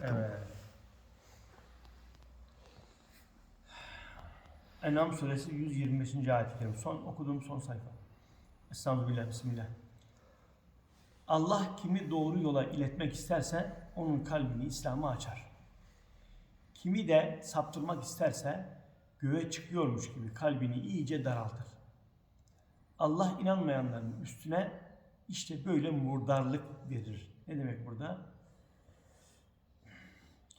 Zaten Evet. Enam suresi 125. ayet-i. Son okuduğum son sayfa. Estağfirullah, bismillah. Allah kimi doğru yola iletmek isterse onun kalbini İslam'a açar. Kimi de saptırmak isterse göğe çıkıyormuş gibi kalbini iyice daraltır. Allah inanmayanların üstüne işte böyle murdarlık verir. Ne demek burada?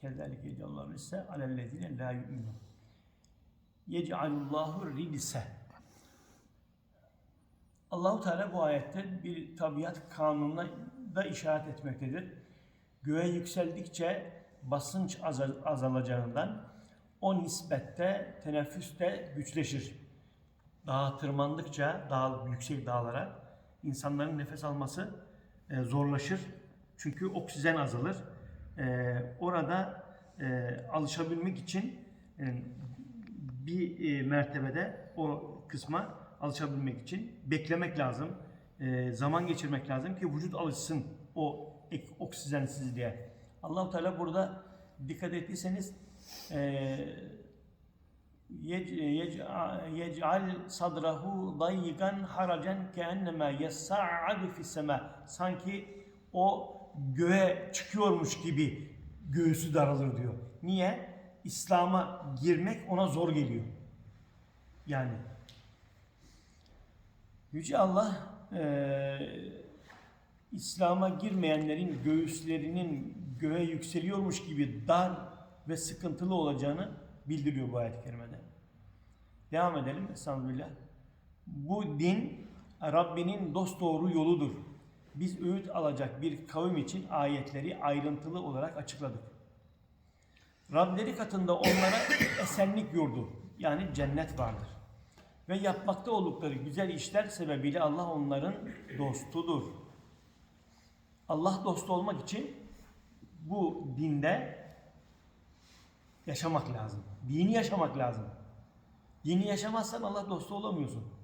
Kezalike yecallahu ise alellezine la yu'minun. Yec'alullahu ridse. Allahu Teala bu ayette bir tabiat kanununa da işaret etmektedir. Göğe yükseldikçe basınç azal- azalacağından o nispette teneffüs de güçleşir. Dağa tırmandıkça dağ, yüksek dağlara insanların nefes alması e, zorlaşır. Çünkü oksijen azalır. E, orada e, alışabilmek için e, bir e, mertebede o kısma alışabilmek için beklemek lazım. E, zaman geçirmek lazım ki vücut alışsın o ek, oksijensizliğe. Allahu Teala burada dikkat ettiyseniz e, yec- yec'al sadrahu dayyigan haracan keennema yessa'adu fis sema sanki o göğe çıkıyormuş gibi göğsü daralır diyor. Niye? İslam'a girmek ona zor geliyor. Yani Yüce Allah eee, İslam'a girmeyenlerin göğüslerinin göğe yükseliyormuş gibi dar ve sıkıntılı olacağını bildiriyor bu ayet-i kerimede. Devam edelim. Estağfirullah. Bu din Rabbinin dosdoğru yoludur. Biz öğüt alacak bir kavim için ayetleri ayrıntılı olarak açıkladık. Rableri katında onlara esenlik yurdu yani cennet vardır. Ve yapmakta oldukları güzel işler sebebiyle Allah onların dostudur. Allah dostu olmak için bu dinde yaşamak lazım. Dini yaşamak lazım. Dini yaşamazsan Allah dostu olamıyorsun.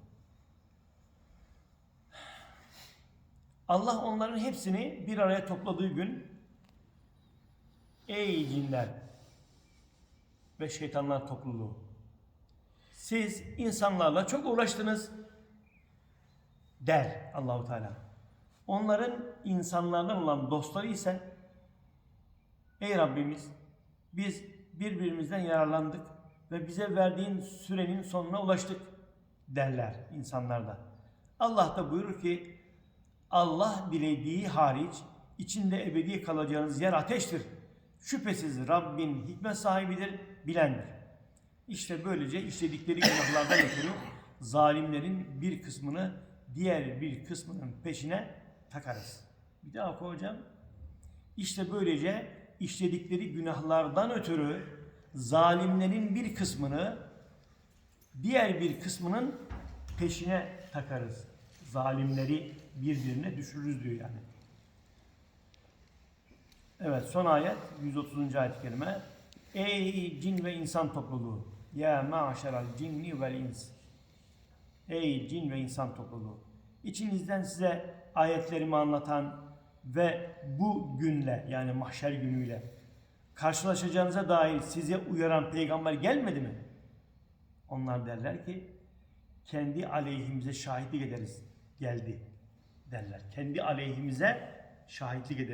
Allah onların hepsini bir araya topladığı gün Ey cinler ve şeytanlar topluluğu siz insanlarla çok uğraştınız der Allahu Teala. Onların insanlardan olan dostları ise Ey Rabbimiz biz birbirimizden yararlandık ve bize verdiğin sürenin sonuna ulaştık derler insanlar da. Allah da buyurur ki Allah dilediği hariç içinde ebedi kalacağınız yer ateştir. Şüphesiz Rabbin hikmet sahibidir, bilendir. İşte böylece işledikleri günahlardan ötürü zalimlerin bir kısmını diğer bir kısmının peşine takarız. Bir daha oku hocam. İşte böylece işledikleri günahlardan ötürü zalimlerin bir kısmını diğer bir kısmının peşine takarız. Zalimleri birbirine düşürürüz diyor yani. Evet son ayet 130. ayet-i kerime. Ey cin ve insan topluluğu. Ya ma'şeral cinni vel ins. Ey cin ve insan topluluğu. İçinizden size ayetlerimi anlatan ve bu günle yani mahşer günüyle karşılaşacağınıza dair size uyaran peygamber gelmedi mi? Onlar derler ki kendi aleyhimize şahitlik ederiz. Geldi derler. Kendi aleyhimize şahitlik ederiz.